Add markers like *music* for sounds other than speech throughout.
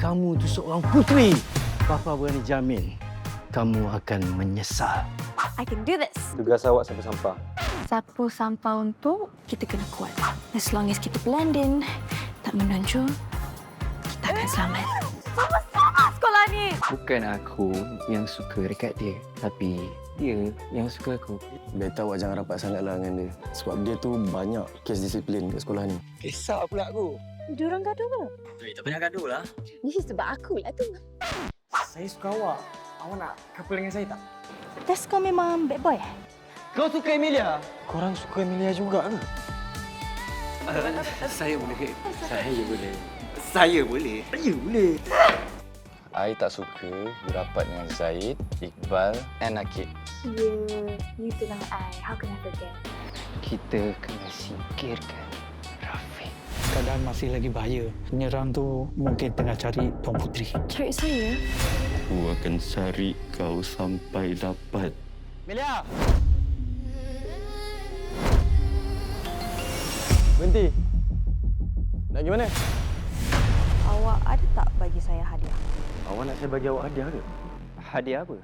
kamu tu seorang puteri. Papa berani jamin kamu akan menyesal. I can do this. Tugas awak sampai sampah. Sapu sampah untuk kita kena kuat. As long as kita blend in, tak menonjol, kita akan selamat. Sama-sama sekolah ni! Bukan aku yang suka dekat dia, tapi dia yang suka aku. Better awak jangan rapat sangat lah dengan dia. Sebab dia tu banyak kes disiplin kat sekolah ni. Kisah pula aku. Diorang gaduh ke? Eh, tak payah gaduh lah. Ni sebab aku lah tu. Saya suka awak. Awak nak couple dengan saya tak? Tes kau memang bad boy eh? Kau suka Emilia? Korang suka Emilia juga ke? *laughs* *laughs* saya boleh. Saya boleh. Saya *laughs* boleh. Saya boleh. I tak suka berapat dengan Zaid, Iqbal and Akid. Yeah, you tunang I. How can I forget? Kita kena singkirkan Rafiq. keadaan masih lagi bahaya. Penyerang tu mungkin tengah cari Tuan Puteri. Cari saya? Aku akan cari kau sampai dapat. Melia! Berhenti. Nak pergi mana? Awak ada tak bagi saya hadiah? Awak nak saya bagi awak hadiah ke? Hadiah apa?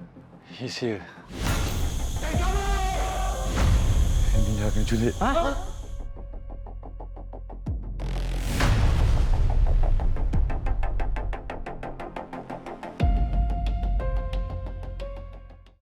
He's here. Emilia akan culik. Ha?